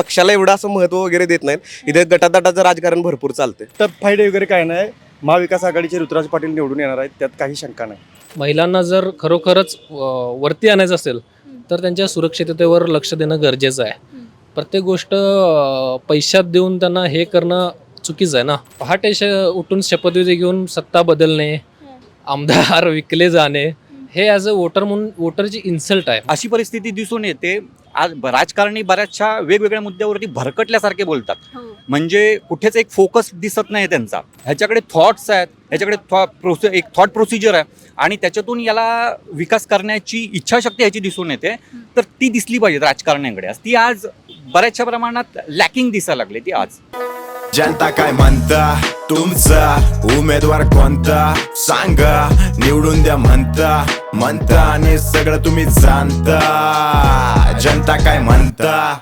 पक्षाला एवढं असं महत्त्व वगैरे देत नाहीत. इथे गटातटाचं राजकारण भरपूर चालतंय. तर फायदे वगैरे काय नाही. महाविकास आघाडीचे ऋतुराज पाटील निवडून येणार आहेत. त्यात काही शंका नाही. महिलांना जर खरोखरच वरती आणायचं असेल तर त्यांच्या सुरक्षिततेवर लक्ष देणं गरजेचं आहे. प्रत्येक गोष्ट पैशात देऊन त्यांना हे करणं चुकीचं आहे ना? पहाटे श उठून शपथविधी घेऊन सत्ता बदलणे आमदार विकले जाणे हे ॲज अ वोटर म्हणून वोटरची इन्सल्ट आहे. अशी परिस्थिती दिसून येते. आज राजकारणी बऱ्याचशा वेगवेगळ्या मुद्द्यावरती भरकटल्यासारखे बोलतात. म्हणजे कुठेच एक फोकस दिसत नाही त्यांचा. ह्याच्याकडे थॉट्स आहेत ह्याच्याकडे थॉ प्रोसे एक थॉट प्रोसिजर आहे आणि त्याच्यातून याला विकास करण्याची इच्छाशक्ती ह्याची दिसून येते. तर ती दिसली पाहिजे राजकारण्याकडे. आज ती आज बऱ्याचशा प्रमाणात लॅकिंग दिसायला लागली ती आज. जनता काय म्हणता? तुमचा उमेदवार कोणता? सांगा निवडून द्या म्हणता. म्हणता आणि सगळं तुम्ही जाणता. जनता काय म्हणता?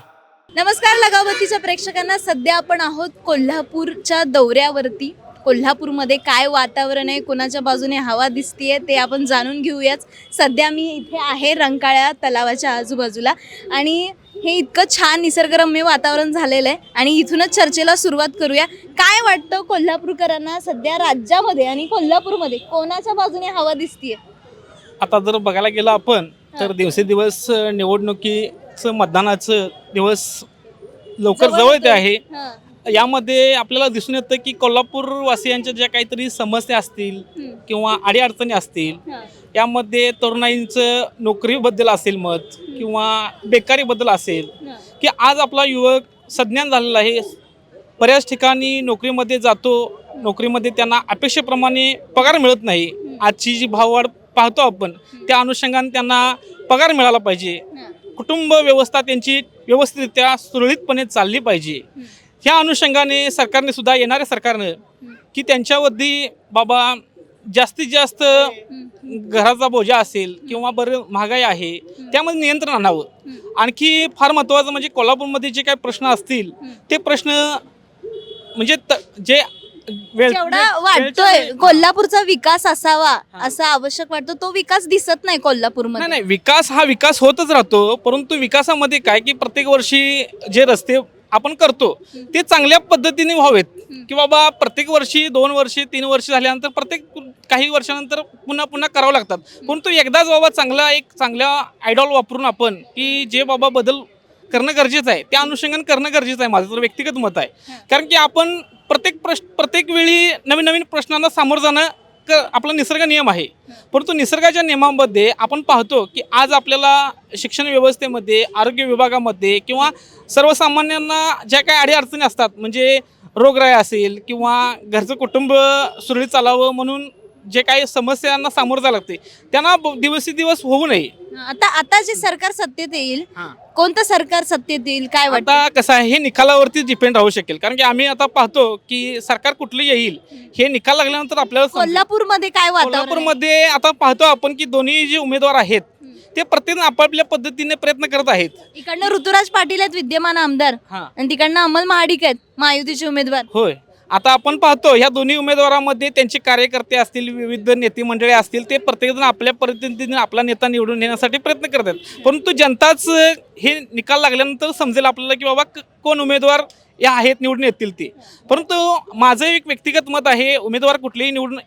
नमस्कार लगावतीच्या प्रेक्षकांना. सध्या आपण आहोत कोल्हापूरच्या दौऱ्यावरती. कोल्हापूरमध्ये काय वातावरण आहे? कोणाच्या बाजूने हवा दिसतीये ते आपण जाणून घेऊयाच सध्या मी इथे आहे रंकाळ्या तलावाच्या आजूबाजूला. आणि हे इतकं छान निसर्गरम्य वातावरण झालेलं आहे. आणि इथूनच चर्चेला सुरुवात करूया. काय वाटतं कोल्हापूरकरांना सध्या राज्यामध्ये आणि कोल्हापूरमध्ये कोणाच्या बाजूने हवा दिसतीये? आता जर बघायला गेलं आपण तर दिवसेदिवस निवडणुकीचं मतदानाचं दिवस लवकर जवळ येते आहे. यामध्ये आपल्याला दिसून येतं की कोल्हापूर वासियांच्या ज्या काहीतरी समस्या असतील. किंवा अडीअडचणी असतील हां. यामध्ये तरुणाईंचं नोकरीबद्दल असेल मत किंवा बेकारीबद्दल असेल. की आज आपला युवक सज्ञान झालेला आहे बऱ्याच ठिकाणी नोकरीमध्ये जातो नोकरीमध्ये त्यांना अपेक्षेप्रमाणे पगार मिळत नाही आजची जी भाववाढ पाहतो आपण त्या अनुषंगाने त्यांना पगार मिळाला पाहिजे. कुटुंब व्यवस्था त्यांची व्यवस्थितरित्या सुरळीतपणे चालली पाहिजे ह्या अनुषंगाने सरकारने सुद्धा येणाऱ्या सरकारनं की त्यांच्यावरती बाबा जास्तीत जास्त घराचा बोजा असेल किंवा बरं महागाई आहे त्यामध्ये नियंत्रण आणावं. आणखी फार महत्त्वाचं म्हणजे कोल्हापूरमध्ये जे काही प्रश्न असतील ते प्रश्न म्हणजे त- जे जेवढा वाटतोय कोल्हापूरचा विकास असावा असं आवश्यक वाटतं. तो विकास दिसत नाही नाही कोल्हापूरमध्ये नाही विकास हा विकास होतच राहतो परंतु विकासामध्ये काय की प्रत्येक वर्षी जे रस्ते आपण करतो ते चांगल्या पद्धतीने व्हावेत. की बाबा प्रत्येक वर्षी दोन वर्षी तीन वर्षी झाल्यानंतर प्रत्येक काही वर्षानंतर पुन्हा पुन्हा करावं लागतात. परंतु एकदाच बाबा चांगला एक चांगल्या आयडॉल वापरून आपण की जे बाबा बदल करणं गरजेचं आहे त्या अनुषंगाने करणं गरजेचं आहे माझं तर व्यक्तिगत मत आहे. कारण की आपण प्रत्येक प्रश्न प्रत्येक वेळी नवीन नवीन प्रश्नांना सामोरं जाणं क आपला निसर्ग नियम आहे. परंतु निसर्गाच्या नियमामध्ये आपण पाहतो की आज आपल्याला शिक्षण व्यवस्थेमध्ये आरोग्य विभागामध्ये किंवा सर्वसामान्यांना ज्या काही अडीअडचणी असतात म्हणजे रोगराई असेल किंवा घरचं कुटुंब सुरळीत चालावं म्हणून जे काही समस्यांना सामोरं जावं लागते. त्यांना दिवसेदिवस होऊ नये. आता आता जे सरकार सत्तेत येईल कोणतं सरकार सत्तेत येईल काय वाटतं? आता कसं आहे हे निकालावरती डिपेंड राहू शकेल. कारण की आम्ही आता पाहतो की सरकार कुठलं येईल हे निकाल लागल्यानंतर आपल्याला समजेल. कोल्हापूरमध्ये काय वातावरण? कोल्हापूरमध्ये आता पाहतो आपण की दोन्ही जे उमेदवार आहेत ते प्रत्येक आपापल्या पद्धतीने प्रयत्न करत आहेत. इकडनं ऋतुराज पाटील आहेत विद्यमान आमदार. हा. आणि तिकडनं अमल महाडिक आहेत महायुतीचे उमेदवार. होय. आता आपण पाहतो ह्या दोन्ही उमेदवारामध्ये त्यांचे कार्यकर्ते असतील विविध नेते मंडळे असतील ते प्रत्येकजण आपल्या प्रतिनिधीने आपला नेता निवडून येण्यासाठी प्रयत्न करतात. परंतु जनताच हे निकाल लागल्यानंतर समजेल आपल्याला की बाबा कोण उमेदवार या आहेत निवडून येतील ते. परंतु माझं एक व्यक्तिगत मत आहे उमेदवार कुठलेही निवडून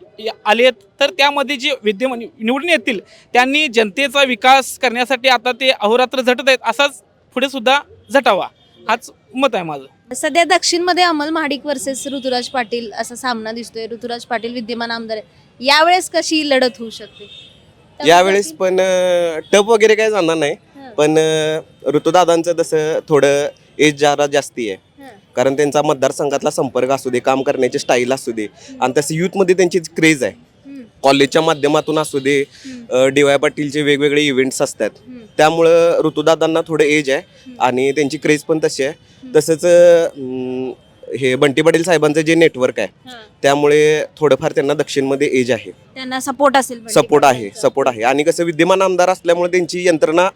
आले तर त्यामध्ये जे विद्यमान निवडून येतील त्यांनी जनतेचा विकास करण्यासाठी आता ते अहोरात्र झटत आहेत असाच पुढे सुद्धा झटावा. हाच मत आहे माझं. सध्या दक्षिणमध्ये अमल महाडिक वर्सेस ऋतुराज पाटील असा सामना दिसतोय. ऋतुराज पाटील विद्यमान आमदार आहे यावेळेस कशी लढत होऊ शकते? यावेळेस पण टप वगैरे काय जाणार नाही. हं. पण अं, ऋतुदादांचं तसं थोडं एज जरा जास्ती आहे. हं. कारण त्यांचा मतदारसंघातला संपर्क असू दे काम करण्याची स्टाईल असू दे. आणि तसं यूथमध्ये त्यांची क्रेज आहे. कॉलेजच्या माध्यमातून असू दे डी वाय पाटीलचे वेगवेगळे इव्हेंट्स असतात. त्यामुळं ऋतुदादांना थोडं एज आहे आणि त्यांची क्रेज पण तशी आहे तसंच अं, हे बंटी पाटील साहेबांचं जे नेटवर्क आहे हा. त्यामुळे थोडंफार त्यांना दक्षिणमध्ये एज आहे त्यांना सपोर्ट असेल सपोर्ट आहे. सपोर्ट आहे आणि कसं विद्यमान आमदार असल्यामुळे त्यांची यंत्रणा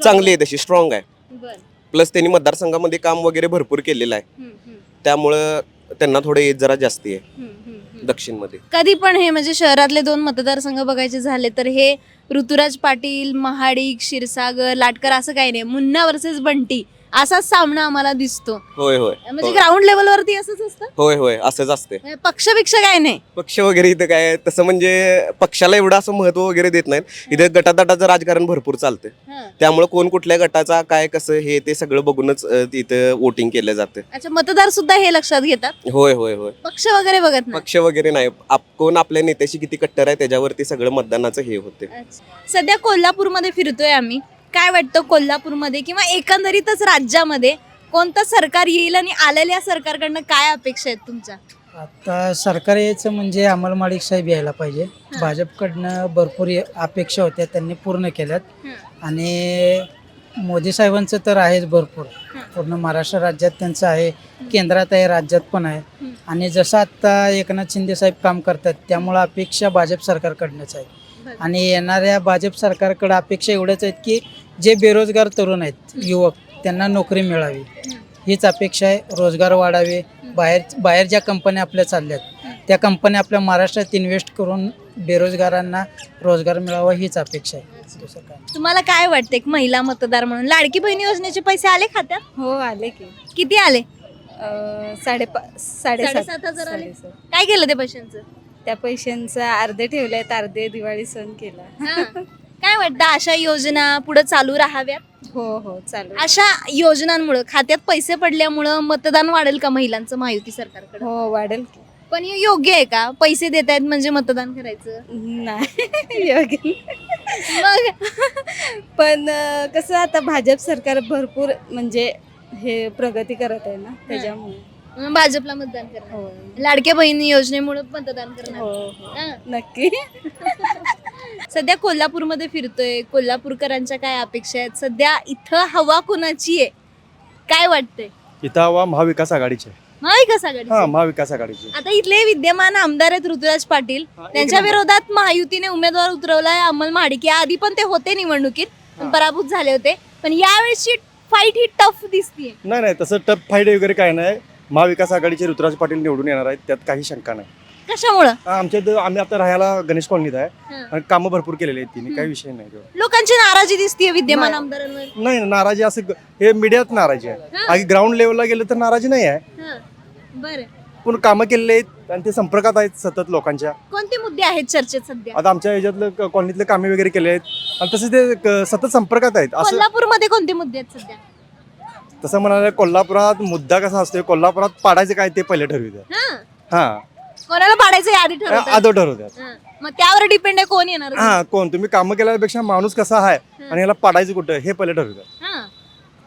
चांगली आहे तशी स्ट्रॉंग आहे बरं. प्लस त्यांनी मतदारसंघामध्ये काम वगैरे भरपूर केलेलं आहे हम्म, हम्म, त्यामुळं त्यांना थोडं एज जरा जास्ती आहे हम्म. दक्षिणमध्ये. कधी पण हे म्हणजे शहरातले दोन मतदारसंघ बघायचे झाले तर हे ऋतुराज पाटील महाडिक क्षीरसागर लाटकर असं काही नाही. मुन्ना वर्सेस बंटी. असाच सामना आम्हाला दिसतो. होय होय. म्हणजे होय. ग्राउंड लेवलवरती असंच असतं? होय होय. असंच असते म्हणजे पक्षपेक्षा काय नाही. पक्ष वगैरे इथं काय तसं म्हणजे पक्षाला एवढं असं महत्त्व वगैरे देत नाहीत. इथं गटातटाचं राजकारण भरपूर चालतं हं. त्यामुळे कोण कुठल्या गटाचा काय कसं हे ते सगळं बघूनच अं, तिथं वोटिंग केलं जातं. अच्छा मतदार सुद्धा हे लक्षात घेतात? होय होय होय. पक्ष वगैरे बघत नाही? पक्ष वगैरे नाही. आप कोण आपल्या नेत्याशी किती कट्टर आहे त्याच्यावरती सगळं मतदानाचं हे होते अच्छा. सध्या कोल्हापूरमध्ये फिरतोय आम्ही. काय वाटतं कोल्हापूरमध्ये किंवा एकंदरीतच राज्यामध्ये कोणतं सरकार येईल आणि आलेल्या सरकारकडनं काय अपेक्षा आहेत तुमच्या आता सरकार यायचं म्हणजे अमल माडिक साहेब यायला पाहिजे भाजपकडनं भरपूर ये- अपेक्षा होत्या त्यांनी पूर्ण केल्यात. आणि मोदी साहेबांचं तर आहेच भरपूर. पूर्ण महाराष्ट्र राज्यात त्यांचं आहे केंद्रात आहे राज्यात पण आहे. आणि जसं आत्ता एकनाथ शिंदे साहेब काम करतात त्यामुळं अपेक्षा भाजप सरकारकडनंच आहे. आणि येणाऱ्या भाजप सरकारकडे अपेक्षा एवढ्याच आहेत की जे बेरोजगार तरुण आहेत युवक त्यांना नोकरी मिळावी. हीच अपेक्षा आहे. रोजगार वाढावे. बाहेर बाहेर ज्या कंपन्या आपल्या चालल्यात त्या कंपन्या आपल्या महाराष्ट्रात इन्व्हेस्ट करून बेरोजगारांना रोजगार मिळावा हीच अपेक्षा आहे. दुसरं काय? नाही. तुम्हाला काय वाटतं एक महिला मतदार म्हणून? लाडकी बहिणी योजनेचे पैसे आले खात्यात? हो आले की. किती आले? अं, साडेपा साडेसात साडेसात हजार आले? साडेसात. काय केलं ते पैशांचं? त्या पैशांचं अर्धे ठेवलेत अर्धे दिवाळी सण केला. हा. काय वाटतं अशा योजना पुढे चालू राहाव्यात हो हो चालू. अशा योजनांमुळे खात्यात पैसे पडल्यामुळं मतदान वाढेल का महिलांचं महायुती सरकारकडे? हो वाढेल की. पण हे योग्य आहे का? पैसे देत आहेत म्हणजे मतदान करायचं? नाही योग्य मग? पण अं, कसं आता भाजप सरकार भरपूर म्हणजे हे प्रगती करत आहे ना त्याच्यामुळे. मग भाजपला मतदान करणार. हो. लाडक्या बहिणी योजनेमुळे मतदान करणार. हो हो. हा. नक्की. सध्या कोल्हापूरमध्ये फिरतोय. कोल्हापूरकरांच्या काय अपेक्षा आहेत? सध्या इथं हवा कुणाची आहे? काय वाटतंय? इथं हवा महाविकास आघाडीची आहे. महाविकास हा आघाडी महाविकास आघाडीची आता इथले विद्यमान आमदार आहेत ऋतुराज पाटील. हा, एक त्यांच्या नंबर. विरोधात महायुतीने उमेदवार उतरवलाय अमल महाडिक. या आधी पण ते होते निवडणुकीत पण हा. पराभूत झाले होते. पण यावेळेसची फाईट ही टफ दिसतीये. नाही नाही तसं टप फाईट वगैरे काय नाही. महाविकास आघाडीचे ऋतुराज पाटील निवडून येणार आहेत त्यात काही शंका नाही. कशामुळं? आमच्या इथं आम्ही आता राहायला गणेश कॉलनीत आहे. आणि कामं भरपूर केलेली आहेत तिने काही विषय नाही. लोकांची नाराजी दिसतीये विद्यमान नाही. आमदारांवर? नाही नाराजी असं ग- हे मीडियात नाराजी आहे. बाकी ग्राउंड लेवलला गेलं तर नाराजी नाही आहे. हा. बरं. पण कामं केलेली आहेत आणि ते संपर्कात आहेत सतत लोकांच्या. कोणते मुद्दे आहेत चर्चेत सध्या? आता आमच्या ह्याच्यातलं क- कॉलनीतले कामे वगैरे केले आहेत. आणि तसे ते क- सतत संपर्कात आहेत. असं कोल्हापूरमध्ये कोणते मुद्दे आहेत सध्या? तसं म्हणाले कोल्हापुरात मुद्दा कसा असतो कोल्हापुरात पाडायचं काय ते पहिले ठरवितात हा. हा. कोणाला पाडायचं हे आधी ठरवतात. आदो ठरवतात. हा. मग त्यावर डिपेंड आहे कोण येणार? हा कोण? तुम्ही कामं केल्यापेक्षा माणूस कसा आहे आणि याला पाडायचं कुठं हे पहिले ठरवतात. हा.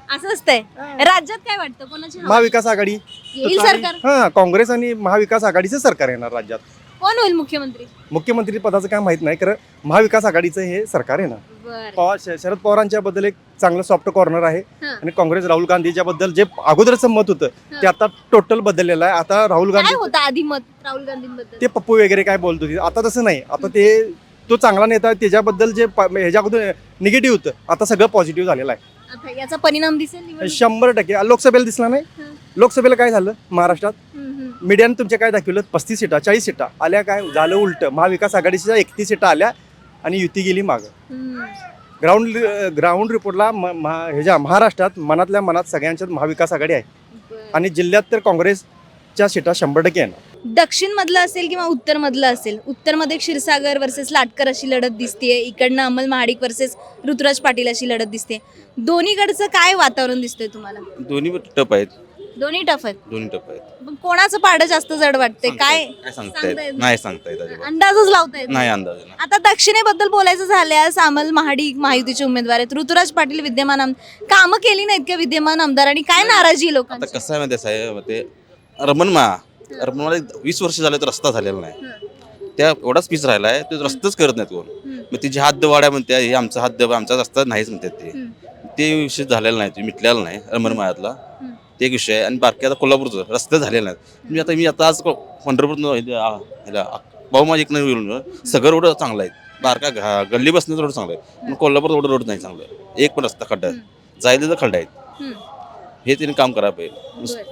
असं असतंय. राज्यात काय वाटतं? कोणाची हवा? महाविकास आघाडी. येईल सरकार. हा काँग्रेस आणि महाविकास आघाडीचं सरकार येणार राज्यात. कोण होईल मुख्यमंत्री? मुख्यमंत्री पदाचं काय माहीत नाही कारण महाविकास आघाडीचं हे सरकार येणार बर. पवार श- शरद पवारांच्या बद्दल एक चांगलं सॉफ्ट कॉर्नर आहे हा. आणि काँग्रेस राहुल गांधीच्या बद्दल जे अगोदरचं मत होतं ते. आता टोटल बदललेलं आहे. आता राहुल काय गांधी होतं आधी मत राहुल गांधींबद्दल? ते पप्पू वगैरे काय बोलत होते. आता तसं नाही. आता ते तो चांगला नेता आहे. त्याच्याबद्दल जे प- ह्याच्या अगोदर निगेटिव्ह होतं. आता सगळं पॉझिटिव्ह झालेलं आहे. आता याचा परिणाम दिसेल निवडणुकीत? शंभर टक्के लोकसभेला दिसला नाही. लोकसभेला काय झालं महाराष्ट्रात हम्म, हम्म. मीडियाने तुमच्या काय दाखवलं पस्तीस सीटा चाळीस सीटा आल्या काय झालं उलट महाविकास आघाडीच्या एकतीस सीटा आल्या आणि युती गेली मागं हम्म. ग्राउंड ग्राउंड रिपोर्टला म- महा- ह्याच्या महाराष्ट्रात मनातल्या मनात सगळ्यांच्यात महाविकास आघाडी आहे बरं. आणि जिल्ह्यात तर काँग्रेसच्या सीटा शंभर टक्के येणार दक्षिण मधलं असेल किंवा उत्तर मधलं असेल? उत्तरमध्ये क्षीरसागर वर्सेस लाटकर अशी लढत दिसतेय इकडनं अमल महाडिक वर्सेस ऋतुराज पाटील अशी लढत दिसते दोन्हीकडचं काय वातावरण दिसतंय तुम्हाला? दोन्ही टप आहेत. दोन्ही टफ आहेत? दोन्ही टप आहेत. कोणाचं पाडं जास्त जड वाटते काय काय सांगता सांगता येत. येत नाही सांगता येत अजिबात. अंदाजच लावता येत नाही अंदाज नाही. आता दक्षिणेबद्दल बोलायचं झाल्यास अमल महाडिक महायुतीचे उमेदवार आहेत. ऋतुराज पाटील विद्यमान आम कामं केली नाहीत का विद्यमान आमदारांनी काय नाराजी आता लोकांची? कसं आहे माहिती साहेब? ते रमणमा रमणमाला वीस वर्ष झाले तर रस्ता झालेला नाही. त्या एवढाच पीस राहिला आहे तो रस्ताच करत नाहीत कोण. मग तिची हातवाड्या म्हणते हे आमचा हात आमचा रस्ता नाहीच म्हणतात ते. ते विषय झालेला नाही ते मिटलेला नाही रमणमायातला हम्म. ते एक विषय आहे. आणि बाकी आता कोल्हापूरचं रस्ते झालेले नाहीत. मी आता मी आता आज पंढरपूर भाऊ माझी एक नाही सगळं रोड चांगलं आहे. बारका घा गल्ली बसण्याचं रोड चांगलं आहे. पण कोल्हापूर रोड रोड नाही चांगलं एक पण रस्ता खड्डा आहे. जायला तर खड्डा आहेत. हे त्यांनी काम करायला पाहिजे.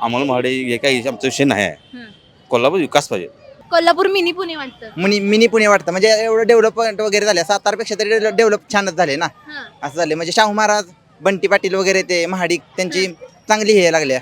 आम्हाला महाडे हे काही आमचा विषय नाही आहे. कोल्हापूर विकास पाहिजे. कोल्हापूर मिनी पुणे वाटतं. मिनी मिनी पुणे वाटतं. म्हणजे एवढं डेव्हलपमेंट वगैरे झालं सातारपेक्षा तरी डेव्हलप छानच झाले ना. हा. असं झाले. म्हणजे शाहू महाराज बंटी पाटील वगैरे ते महाडिक त्यांची चांगली हे लागल्या.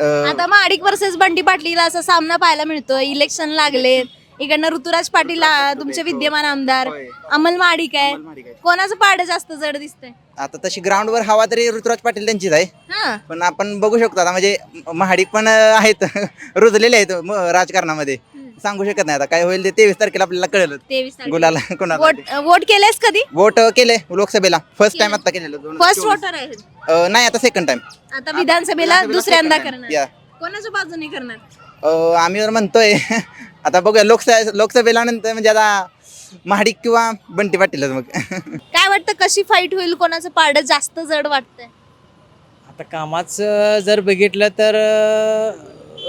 अं, आता महाडिक वर्सेस बंटी पाटील असा सामना पाहायला मिळतो. इलेक्शन लागले. इकडनं ऋतुराज पाटील आ, तुमचे विद्यमान आमदार. होय. अमल महाडिक आहे. अमोल महाडिक आहे. कोणाचं पाड जास्त जड दिसतंय? आता तशी ग्राउंडवर हवा तरी ऋतुराज पाटील त्यांचीच आहे. हा. पण आपण बघू शकतो आता म्हणजे महाडिक पण आहेत रुजलेले आहेत म- राजकारणामध्ये. सांगू शकत नाही आता काय होईल ते तेवीस तारखेला आपल्याला कळलं तेवीस गुलाला कोणाला वोट वोट केलेस कधी? वोट केले लोकसभेला. फर्स्ट टाइम आता केलेलं दोन हजार फर्स्ट चोवीस. वोटर आहे. अं, नाही आता सेकंड टाइम आता विधानसभेला दुसऱ्यांदा. करणार. कोणाच्या बाजूने करणार? आम्ही जर म्हणतोय आता बघूया लोकसभा लोकसभेला नंतर म्हणजे आता महाडिक किंवा बंटी पाटीलच मग. काय वाटतं कशी फाईट होईल? कोणाचं पाड जास्त जड वाटतंय? आता कामाचं जर बघितलं तर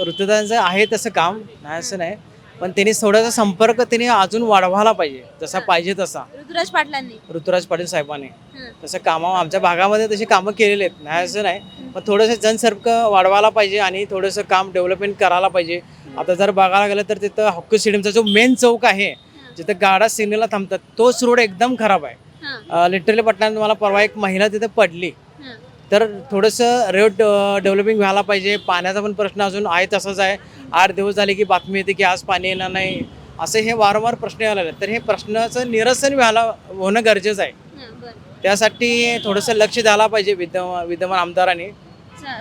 ऋतुदांचं आहे तसं काम नाही असं नाही. पण त्यांनी थोडासा संपर्क त्यांनी अजून वाढवायला पाहिजे जसा पाहिजे तसा. ऋतुराज पाटलांनी? ऋतुराज पाटील साहेबांनी. हं. तसं कामं आमच्या भागामध्ये तशी कामं केलेली आहेत नाही असं नाही. पण थोडंसं जनसंपर्क वाढवायला पाहिजे आणि थोडंसं काम डेव्हलपमेंट करायला पाहिजे. आता जर बघायला गेलं तर तिथं हॉकी स्टेडियमचा जो मेन चौक आहे जिथं गाडा सिग्नलला थांबतात तोच रोड एकदम खराब आहे. लिटरली पटल्यानं मला परवा एक महिला तिथं पडली. हं. तर थोडंसं रोड डेव्हलपिंग व्हायला पाहिजे. पाण्याचा पण प्रश्न अजून आहे तसाच आहे. आठ दिवस झाले की बातमी येते की आज पाणी येणार नाही. असे हे वारंवार प्रश्न यायला लागले तर हे प्रश्नाचं निरसन व्हायला होणं गरजेचं आहे. त्यासाठी थोडंसं लक्ष द्यायला पाहिजे विद्यमान विद्यमान आमदारांनी.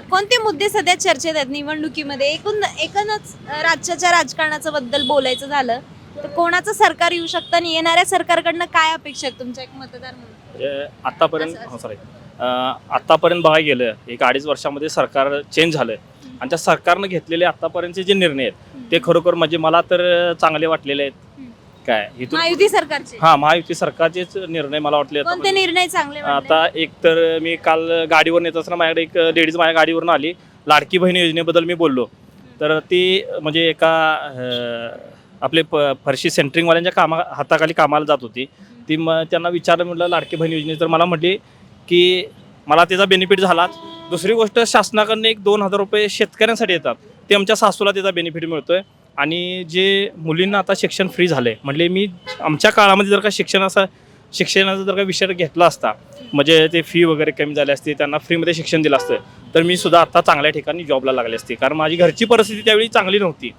कोणते मुद्दे सध्या चर्चेत आहेत? निवडणुकीमध्ये एकूण एकूणच राज्याच्या राजकारणाचं बद्दल बोलायचं झालं. तर कोणाचं सरकार येऊ शकतं आणि येणाऱ्या सरकारकडनं काय अपेक्षा आहेत? तुमच्या एक मतदार म्हणून. म्हणजे आतापर्यंत सॉरी आतापर्यंत बघायला गेलं एक अडीच वर्षामध्ये सरकार चेंज झालं आणि त्या सरकारनं घेतलेले आतापर्यंतचे जे निर्णय आहेत ते खरोखर म्हणजे मला तर चांगले वाटलेले आहेत. काय? इथून महायुती सरकारचे? हा महायुती सरकारचेच निर्णय मला वाटले कोणते निर्णय चांगले वाटले? आता एक तर मी काल गाडीवर नेत असताना माझ्याकडे एक लेडीज माझ्या गाडीवरून आली. लाडकी बहीण योजनेबद्दल मी बोललो. तर ती म्हणजे एका अं, आपले प फरशी सेंटरिंगवाल्यांच्या कामा हाताखाली कामाला जात होती. ती मग त्यांना विचारलं म्हटलं लाडकी बहीण योजने तर मला म्हटली की मला त्याचा बेनिफिट झाला दुसरी गोष्ट शासनाकडनं एक दोन हजार रुपये शेतकऱ्यांसाठी येतात. ते आमच्या सासूला त्याचा बेनिफिट मिळतोय. आणि जे मुलींना आता शिक्षण फ्री झालं आहे म्हणजे मी आमच्या काळामध्ये जर का शिक्षणाचा शिक्षणाचा जर का विषय घेतला असता म्हणजे ते फी वगैरे कमी झाली असते त्यांना फ्रीमध्ये शिक्षण दिलं असतं तर मी सुद्धा आता चांगल्या ठिकाणी जॉबला लागले असते. कारण माझी घरची परिस्थिती त्यावेळी चांगली नव्हती.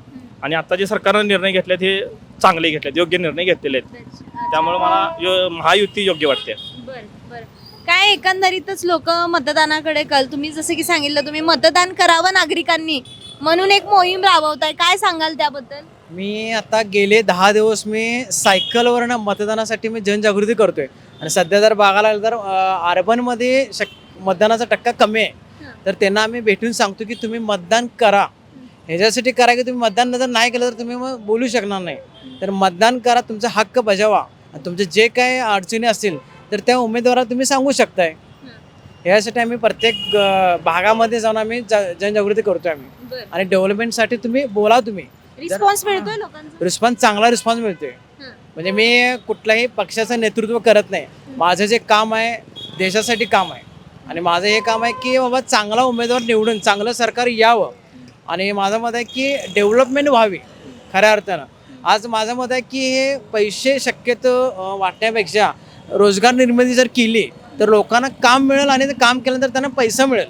आणि आता जे सरकारनं निर्णय घेतलेत हे चांगले घेतलेत योग्य निर्णय घेतलेले आहेत. त्यामुळे मला यो- महायुती योग्य वाटते. बरं बरं. काय एकंदरीतच लोक मतदानाकडे कल तुम्ही जसं की सांगितलं तुम्ही मतदान करावं नागरिकांनी. म्हणून एक मोहीम राबवताय. काय सांगाल त्याबद्दल? मी आता गेले दहा दिवस मी सायकलवरनं मतदानासाठी मी जनजागृती करतोय. आणि सध्या जर बघायला गेलं तर अं, अर्बनमध्ये शक मतदानाचा टक्का कमी आहे. तर त्यांना आम्ही भेटून सांगतो की तुम्ही मतदान करा. ह्याच्यासाठी करा की तुम्ही मतदान जर नाही केलं तर तुम्ही मग बोलू शकणार नाही. तर मतदान करा तुमचा हक्क बजावा. आणि तुमचे जे काय अडचणी असतील तर त्या उमेदवाराला तुम्ही सांगू शकताय. ह्यासाठी आम्ही प्रत्येक भागामध्ये जाऊन आम्ही जनजागृती करतोय आम्ही. आणि डेव्हलपमेंटसाठी तुम्ही बोला तुम्ही. रिस्पॉन्स मिळतोय रिस्पॉन्स चांगला रिस्पॉन्स मिळतोय. म्हणजे मी कुठल्याही पक्षाचं नेतृत्व करत नाही. माझं जे काम आहे देशासाठी काम आहे. आणि माझं हे काम आहे की बाबा चांगला उमेदवार निवडून चांगलं सरकार यावं. आणि माझं मत आहे की डेव्हलपमेंट व्हावी खऱ्या अर्थानं. आज माझं मत आहे की हे पैसे शक्यतो वाटण्यापेक्षा रोजगार निर्मिती जर केली तर लोकांना काम मिळेल आणि ते काम केल्यानंतर त्यांना पैसा मिळेल.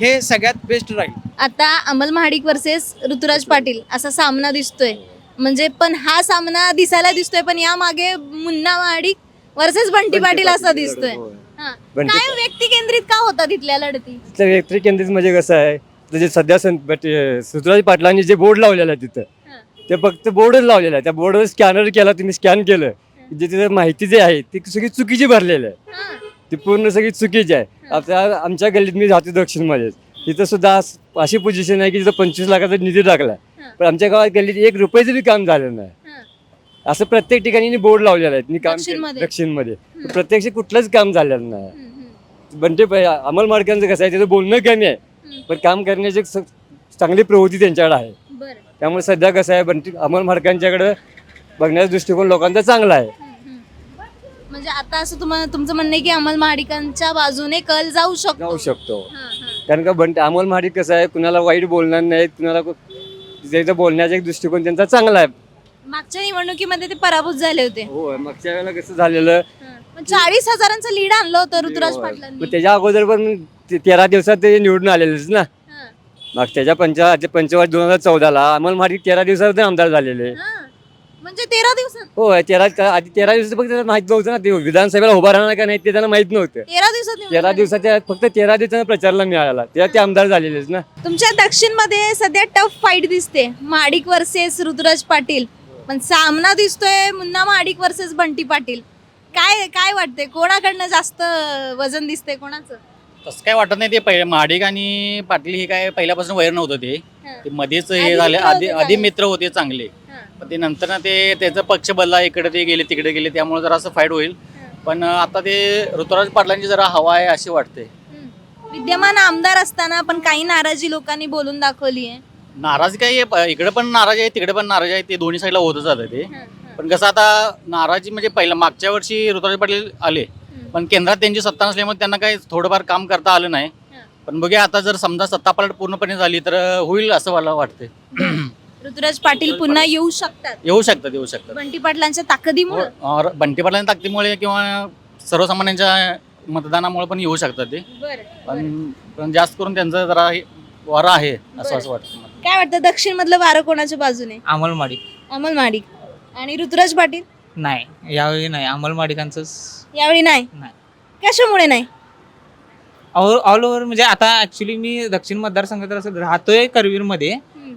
हे सगळ्यात बेस्ट राहील. आता अमल महाडिक वर्सेस ऋतुराज पाटील असा सामना दिसतोय. म्हणजे पण हा सामना दिसायला दिसतोय पण या मागे मुन्ना महाडिक वर्सेस बंटी पाटील असा दिसतोय. हा. बंटी काय व्यक्ती केंद्रित का होता तिथल्या लढती तर व्यक्ती केंद्रित म्हणजे कसं आहे? जे सध्या सुतराज पाटलांनी जे बोर्ड लावलेलं आहे तिथं ते फक्त बोर्डच लावलेलं आहे. त्या बोर्डवर स्कॅनर केला तुम्ही स्कॅन केलं की जे तिथं माहिती जे आहे ती सगळी चुकीची भरलेली आहे. ती पूर्ण सगळी चुकीची आहे. आता आमच्या गल्लीत मी राहतो दक्षिणमध्ये तिथं सुद्धा अशी पोझिशन आहे की तिथं पंचवीस लाखाचा निधी टाकला पण आमच्या गावात गल्लीत एक रुपयाचं बी काम झालं नाही असं प्रत्येक ठिकाणी बोर्ड लावलेलं आहे. काम दक्षिणमध्ये? प्रत्यक्ष कुठलंच काम झालेलं नाही. हम्म, हम्म. बंटे प- अमल माडकांचं कसं आहे त्याचं बोलणं कमी आहे. पण काम करण्याची स- चांगली प्रवृत्ती त्यांच्याकडे आहे. बरं. त्यामुळे सध्या कसं आहे बंटी अमल माडकांच्याकडं बघण्याचा दृष्टिकोन लोकांचा चांगला आहे. म्हणजे आता असं तुम्हाला तुमचं म्हणणं आहे की अमल महाडिकांच्या बाजूने कल जाऊ शकतो. जाऊ शकतो. हा, हा. कारण का बंट अमोल महाडिक कसं आहे कुणाला वाईट बोलणार नाहीत कुणाला कु- त्याचा बोलण्याचा एक दृष्टिकोन त्यांचा चांगला आहे. मागच्या निवडणुकीमध्ये ते पराभूत झाले होते. हो मागच्या वेळेला कसं झालेलं? चाळीस हजारांचं लीड आणलं होतं ऋतुराज मग पाटलांनी. त्याच्या अगोदर पण ते- तेरा दिवसात ते निवडून आलेलेच ना. हां. मागच्या पंचा पंचवार्ष दोन हजार चौदाला अमल माडी तेरा दिवसात आमदार झालेले. हां. म्हणजे तेरा दिवसात? हो तेरा आधी तेरा दिवसात फक्त माहीत नव्हतं ना ते विधानसभेला उभा राहणार का नाही ते त्यांना माहीत नव्हतं. तेरा दिवसात निवडून तेरा आले. दिवसाच्या फक्त तेरा दिवसाचा प्रचारला मिळाला तेव्हा ते आमदार झालेलेच ना. तुमच्या दक्षिणमध्ये सध्या टफ फाईट दिसते महाडिक वर्सेस ऋतुराज पाटील. पण सामना दिसतोय मुन्ना महाडिक वर्सेस बंटी पाटील. काय काय वाटते कोणाकडनं जास्त वजन दिसते कोणाचं? तसं काय वाटत नाही ते पहिले महाडिक आणि पाटील हे काय पहिल्यापासून वैर नव्हतं ते. ते मध्येच आधी हे झाले मित्र आधी होते आधी. मित्र होते चांगले. पण ते नंतर ना ते त्याचा पक्ष बदला इकडे ते गेले तिकडे गेले त्यामुळे जरा असं फाईट होईल. पण आता ते ऋतुराज पाटलांची जरा हवा आहे अशी वाटते. विद्यमान आमदार असताना पण काही नाराजी लोकांनी बोलून दाखवली आहे. नाराज काय आहे, प- इकडे पण नाराज आहे तिकडे पण नाराज आहे ते दोन्ही साईडला होतच जातं ते. पण कसं आता नाराजी म्हणजे पहिलं मागच्या वर्षी ऋतुराज पाटील आले. पण केंद्रात त्यांची सत्ता नसल्यामुळे त्यांना काही थोडंफार काम करता आलं नाही. पण बघूया आता जर समजा सत्ता पालट पूर्णपणे झाली तर होईल असं मला वाटते ऋतुराज पाटील पुन्हा येऊ शकतात? येऊ शकतात येऊ शकतात. बंटी पाटलांच्या ताकदीमुळे? और बंटी पाटलांच्या ताकदीमुळे किंवा सर्वसामान्यांच्या मतदानामुळे पण येऊ शकतात ते. पण पण जास्त करून त्यांचं जरा हे वारा आहे असं असं वाटतं. काय वाटतं दक्षिण मधलं वारं कोणाच्या बाजूने? अमल माडिक. अमल माडिक. आणि ऋतुराज पाटील? नाही यावेळी नाही. अमल माडिकांचंच यावेळी नाही? नाही. कशामुळे नाही? ऑल ओव्हर म्हणजे आता ऍक्च्युली मी दक्षिण मतदारसंघात असं राहतोय करवीरमध्ये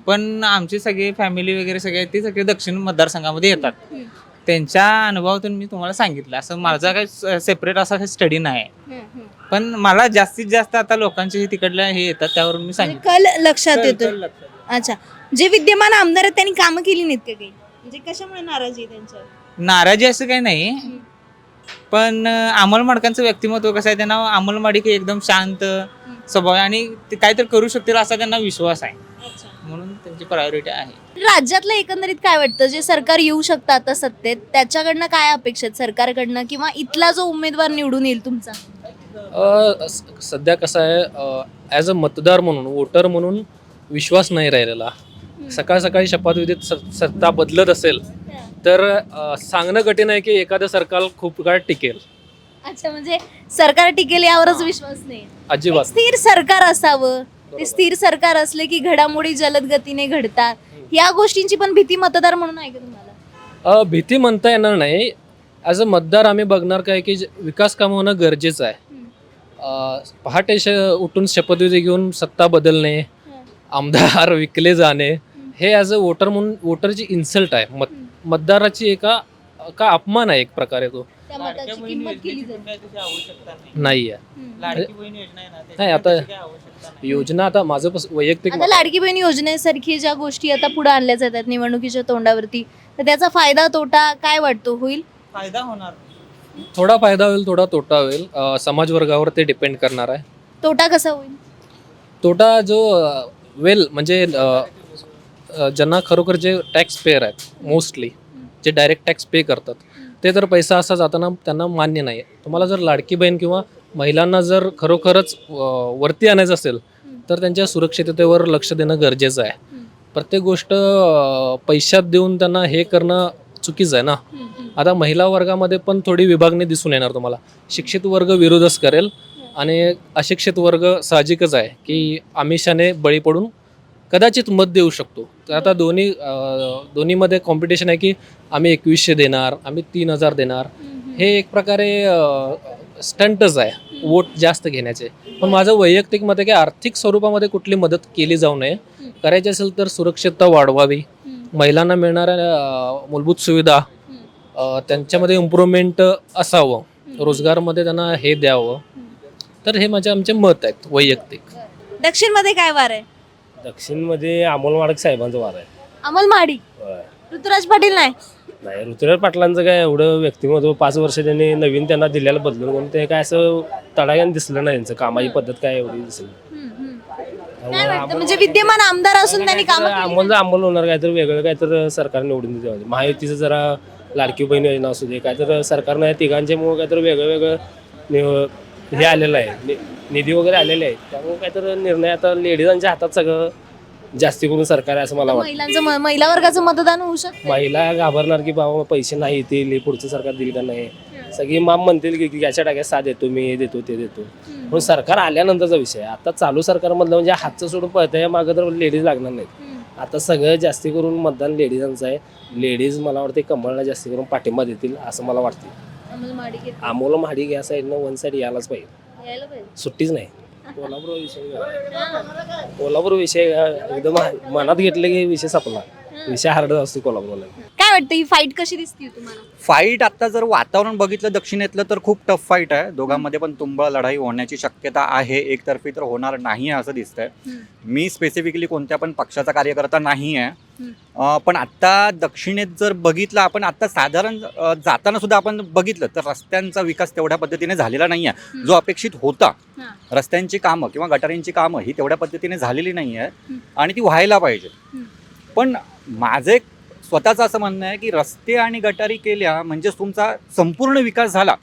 पण आमची सगळी फॅमिली वगैरे सगळे ते सगळे दक्षिण मतदारसंघामध्ये येतात. हम्म. त्यांच्या अनुभवातून मी तुम्हाला सांगितलं असं माझा काही सेपरेट असा काही स्टडी नाही. हम्म, हम्म. पण मला जास्तीत जास्त आता लोकांचे हे तिकडल्या हे येतात त्यावरून मी म्हणजे सांगितलं. कल लक्षात कल- येतो कल लक्षात येतो. अच्छा. जे विद्यमान आमदार आहेत त्यांनी कामं केली नाहीत का काही? म्हणजे कशामुळे नाराजी आहे त्यांच्यावर? नाराजी असं काही नाही. पण अमल माडकांचं व्यक्तिमत्व कसं आहे त्यांना अमल माडिक एकदम शांत स्वभाव आहे आणि ते काहीतरी करू शकतील असा त्यांना विश्वास आहे. अच्छा. म्हणून त्यांची प्रायोरिटी आहे. राज्यातलं एकंदरीत काय वाटतं? जे सरकार येऊ शकतं आता सत्तेत त्याच्याकडनं काय अपेक्षित सरकारकडनं किंवा इथला जो उमेदवार निवडून येईल तुमचा? अ, स- सध्या कसं आहे ॲज अ मतदार म्हणून वोटर म्हणून विश्वास नाही राहिलेला. सकाळ सकाळी शपथविधीत स- सत्ता बदलत असेल तर अ, सांगणं कठीण आहे की एखादं सरकार खूप काळ टिकेल. अच्छा म्हणजे सरकार टिकेल यावरच विश्वास नाही. अजिबात स्थिर सरकार असावं. ते स्थिर सरकार असले की घडामोडी जलद गतीने घडतात या गोष्टींची पण भीती मतदार म्हणून आहे का तुम्हाला? अ, भीती म्हणता येणार नाही. ॲज अ मतदार आम्ही बघणार काय की जे- विकास कामं होणं गरजेचं आहे. अ, पहाटे श उठून शपथविधी घेऊन सत्ता बदलणे आमदार विकले जाणे हे ॲज अ वोटर म्हणून वोटरची इन्सल्ट आहे. मत मतदाराची एका का अपमान आहे एक प्रकारे तो. त्या मताची किंमत केली जाते नाही. आहे आता योजना आता माझं पस- वैयक्तिक आता लाडकी बहीण योजनेसारखी ज्या गोष्टी आता पुढे आणल्या जातात निवडणुकीच्या तोंडावरती तर त्याचा फायदा तोटा काय वाटतो? होईल? फायदा होणार. थोडा फायदा होईल थोडा तोटा होईल. अ, समाज वर्गावर ते डिपेंड करणार आहे. तोटा कसा होईल? तोटा जो वेल म्हणजे अ, अ, ज्यांना खरोखर जे टॅक्स पेअर आहेत मोस्टली जे डायरेक्ट टॅक्स पे करतात ते तर पैसा असा जाताना त्यांना मान्य नाही आहे तुम्हाला जर लाडकी बहीण किंवा महिलांना जर खरोखरच अ, वरती आणायचं असेल तर त्यांच्या सुरक्षिततेवर लक्ष देणं गरजेचं आहे. प्रत्येक गोष्ट अ, पैशात देऊन त्यांना हे करणं चुकीचं आहे ना? आता महिला वर्गामध्ये पण थोडी विभागणी दिसून येणार तुम्हाला. शिक्षित वर्ग विरोधच करेल आणि अशिक्षित वर्ग साहजिकच आहे की आमिषाने बळी पडून कदाचित मत देऊ शकतो. तर आता दोन्ही अं, दोन्हीमध्ये कॉम्पिटिशन आहे की आम्ही एकवीसशे देणार आम्ही तीन हजार देणार. हे एक प्रकारे स्टंटच आहे वोट जास्त घेण्याचे. पण माझं वैयक्तिक मत आहे की आर्थिक स्वरूपामध्ये कुठली मदत केली जाऊ नये. करायची असेल तर सुरक्षितता वाढवावी. महिलांना मिळणाऱ्या अं, मूलभूत सुविधा अं, त्यांच्यामध्ये इम्प्रूव्हमेंट असावं. रोजगारमध्ये त्यांना हे द्यावं. तर हे माझे आमचे मत आहेत वैयक्तिक. दक्षिणमध्ये काय वार आहे? दक्षिणमध्ये अमोल माडक साहेबांचा वार आहे. अमल होय. ऋतुराज पाटील नाही? नाही ऋतुराज पाटलांचं काय एवढं व्यक्तिमत्व पाच वर्ष त्यांनी नवीन त्यांना दिलेलं बदलून म्हणून ते काय असं तडाग्याने दिसलं नाही त्यांचं कामाची पद्धत काय एवढी दिसली काय वाटतं? म्हणजे विद्यमान आमदार असून त्यांनी काम अमोल अंमल होणार काय तर वेगळं काय तर सरकार निवडून देते महायुतीचं जरा लाडकी बहीण योजना असू दे काय तर सरकारनं या तिघांच्यामुळे काय तर वेगळं वेगळं नि- हे आलेलं आहे. नि- निधी वगैरे आलेले आहेत. त्यामुळे काय तर निर्णय आता लेडीजांच्या हातात सगळं जास्ती करून सरकार आहे असं मला वाटतं. महिलांचं म- महिला वर्गाचं मतदान होऊ शकतं महिला घाबरणार की बाबा पैसे नाही येतील हे पुढचं सरकार दिल का नाही? सगळी माम म्हणतील की याच्या टाक्यात सा देतो मी हे देतो ते देतो. पण सरकार आल्यानंतरचा विषय आहे. आता चालू सरकारमधलं म्हणजे हातचं सोडून पळतं या मागं तर लेडीज लागणार नाहीत. आता सगळं जास्ती करून मतदान लेडीजांचं आहे. लेडीज मला वाटते कमळला जास्ती करून पाठिंबा देतील असं मला वाटते. अमोल महाडिक या साईडनं वन साईड यायलाच पाहिजे. सुट्टीच नाही. कोल्हापूर विषय कोल्हापूर विषय एकदम मनात घेतले की विषय संपला विषय हार्ड असतो कोल्हापूरला काय वाटतं ही फाईट कशी दिसते तुम्हाला? फाईट आता जर वातावरण बघितलं दक्षिणेतलं तर खूप टफ फाईट आहे. दोघांमध्ये पण तुंबळ लढाई होण्याची शक्यता आहे. एकतर्फी तर होणार नाही असं दिसतंय. मी स्पेसिफिकली कोणत्या पण पक्षाचा कार्यकर्ता नाही आहे अं, पण आत्ता दक्षिणेत जर बघितलं आपण आता साधारण अं, जाताना सुद्धा आपण बघितलं तर रस्त्यांचा विकास तेवढ्या पद्धतीने झालेला नाही आहे जो अपेक्षित होता रस्त्यांची कामं किंवा गटारींची कामं ही तेवढ्या पद्धतीने झालेली नाही आहे आणि ती व्हायला पाहिजे. पण माझं एक स्वतःचं असं म्हणणं आहे की रस्ते आणि गटारी केल्या म्हणजेच तुमचा संपूर्ण विकास झाला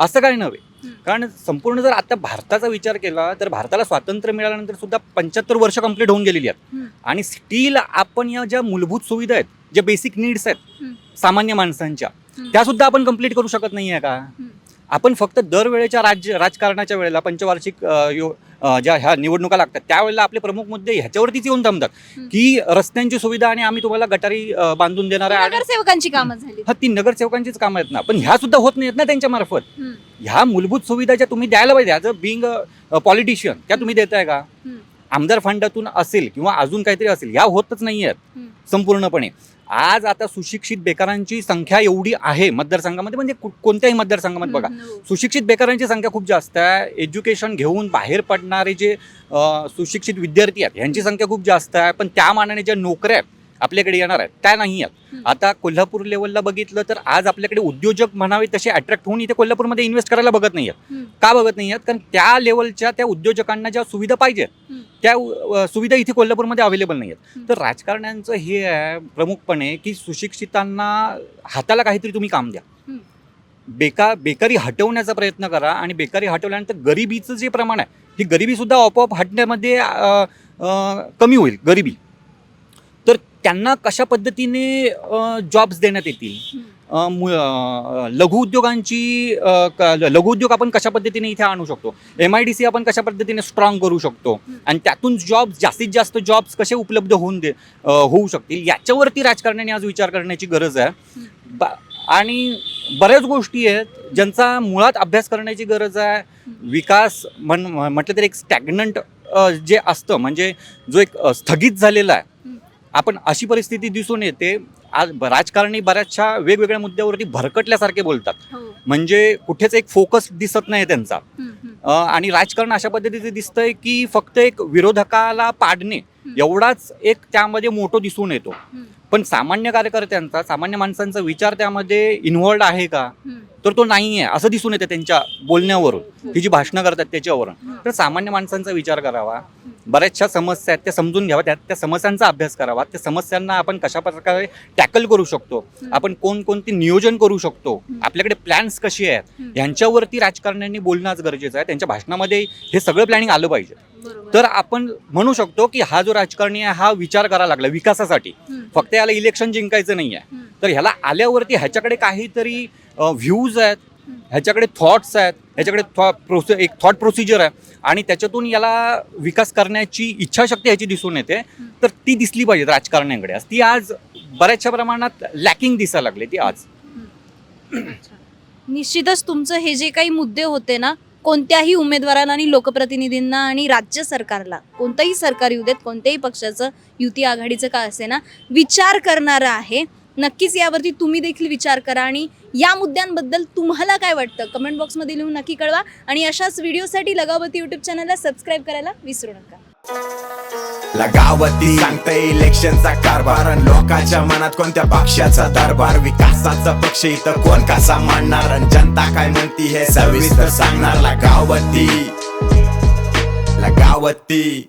असं काही नव्हे. कारण संपूर्ण जर आता भारताचा विचार केला तर भारताला स्वातंत्र्य मिळाल्यानंतर सुद्धा पंच्याहत्तर वर्ष कंप्लीट होऊन गेलेली आहेत. आणि स्टील आपण या ज्या मूलभूत सुविधा आहेत ज्या बेसिक नीड्स आहेत सामान्य माणसांच्या त्या सुद्धा आपण कंप्लीट करू शकत नाही आहे का आपण फक्त दरवेळेच्या राज्य राजकारणाच्या वेळेला पंचवार्षिक ज्या ह्या निवडणुका लागतात त्यावेळेला आपले प्रमुख मुद्दे ह्याच्यावरतीच येऊन थांबतात की रस्त्यांची सुविधा आणि आम्ही तुम्हाला गटारी बांधून देणार आहे नगरसेवकांची कामं झाली. हा ती नगरसेवकांचीच कामं आहेत ना. पण ह्या सुद्धा होत नाहीत ना त्यांच्या मार्फत. ह्या मूलभूत सुविधा ज्या तुम्ही द्यायला पाहिजे ॲज अ बिंग पॉलिटिशियन त्या तुम्ही देताय का? आमदार फंडातून असेल किंवा अजून काहीतरी असेल ह्या होतच नाही आहेत संपूर्णपणे. आज आता सुशिक्षित बेकारांची संख्या एवढी आहे मतदारसंघामध्ये म्हणजे कोणत्याही मतदारसंघामध्ये बघा. सुशिक्षित बेकारांची संख्या खूप जास्त आहे. एज्युकेशन घेऊन बाहेर पडणारे जे सुशिक्षित विद्यार्थी आहेत यांची संख्या खूप जास्त आहे. पण त्या मानाने ज्या नोकऱ्या आहेत, आपल्याकडे येणार आहेत. त्या नाही आहेत. आता कोल्हापूर लेवलला बघितलं तर आज आपल्याकडे उद्योजक म्हणावे तसे अट्रॅक्ट होऊन इथे कोल्हापूरमध्ये इन्व्हेस्ट करायला बघत नाही आहेत का बघत नाही आहेत कारण त्या लेवलच्या त्या उद्योजकांना ज्या सुविधा पाहिजेत त्या सुविधा इथे कोल्हापूरमध्ये अवेलेबल नाही आहेत तर राजकारण्यांचं हे आहे प्रमुखपणे की सुशिक्षितांना हाताला काहीतरी तुम्ही काम द्या. बेकार बेकारी हटवण्याचा प्रयत्न करा आणि बेकारी हटवल्यानंतर गरिबीचं जे प्रमाण आहे ही गरिबी सुद्धा आपोआप हटण्यामध्ये कमी होईल गरिबी. तर त्यांना कशा पद्धतीने जॉब्स देण्यात येतील? लघुउद्योगांची मु- क- आपण कशा पद्धतीने इथे आणू शकतो? एम आय डी सी आपण कशा पद्धतीने स्ट्रॉंग करू शकतो? आणि त्यातून जॉब जास्तीत जास्त जॉब्स कसे उपलब्ध होऊन दे होऊ शकतील? याच्यावरती राजकारण्याने आज विचार करण्याची गरज आहे. बा- आणि बऱ्याच गोष्टी आहेत ज्यांचा मुळात अभ्यास करण्याची गरज आहे. विकास म्हण म्हटलं तर एक स्टॅग्नंट जे असतं म्हणजे जो एक स्थगित झालेला आहे आपण अशी परिस्थिती दिसून येते. आज राजकारणी बऱ्याचशा वेगवेगळ्या मुद्द्यावरती भरकटल्यासारखे बोलतात. म्हणजे कुठेच एक फोकस दिसत नाही त्यांचा. आणि राजकारण अशा पद्धतीचे दिसतंय की फक्त एक विरोधकाला पाडणे एवढाच एक त्यामध्ये मोठं दिसून येतो. पण सामान्य कार्यकर्त्यांचा सामान्य माणसांचा विचार त्यामध्ये इन्व्हॉल्ड आहे का? तर तो नाही आहे असं दिसून येते त्यांच्या बोलण्यावरून. ती जी भाषणं करतात त्याच्यावरून. तर सामान्य माणसांचा विचार करावा. बऱ्याचशा समस्या आहेत त्या समजून घ्यावा त्या त्या समस्यांचा अभ्यास करावा. त्या समस्यांना आपण कशा प्रकारे टॅकल करू शकतो? आपण कोणकोणती नियोजन करू शकतो? आपल्याकडे प्लॅन्स कसे आहेत? ह्यांच्यावरती राजकारण्यांनी बोलणं आज गरजेचं आहे. त्यांच्या भाषणामध्ये हे सगळं प्लॅनिंग आलं पाहिजे. तर आपण म्हणू शकतो की हा जो राजकारणी आहे हा विचार करायला लागला विकासासाठी. फक्त याला इलेक्शन जिंकायचं नाही आहे तर ह्याला आल्यावरती ह्याच्याकडे काहीतरी व्ह्यूज आहेत ह्याच्याकडे थॉट्स आहेत ह्याच्याकडे थॉ प्रोसे एक थॉट प्रोसिजर आहे आणि त्याच्यातून याला विकास करण्याची इच्छाशक्ती ह्याची दिसून येते. तर ती दिसली पाहिजे राजकारण्यांकडे. आज ती आज बऱ्याचशा प्रमाणात लॅकिंग दिसायला लागली ती आज. निश्चितच तुमचं हे जे काही मुद्दे होते ना कोणत्याही उमेदवारांना आणि लोकप्रतिनिधींना आणि राज्य सरकारला कोणतंही सरकार येऊ देत कोणत्याही पक्षाचं युती आघाडीचं का असे ना विचार करणारं आहे. नक्कीच यावरती तुम्ही देखील विचार करा आणि या मुद्द्यांबद्दल तुम्हाला काय वाटतं? कमेंट बॉक्समध्ये लिहून नक्की कळवा आणि अशाच व्हिडिओसाठी लगावती यूट्यूब चॅनलला सबस्क्राईब करायला विसरू नका. लगावती सांगते इलेक्शनचा कारभार लोकांच्या मनात कोणत्या पक्षाचा दरबार? विकासाचा पक्ष इथं कोण कसा मांडणार? आणि जनता काय म्हणती हे सविस्तर सांगणार लगावती लगावती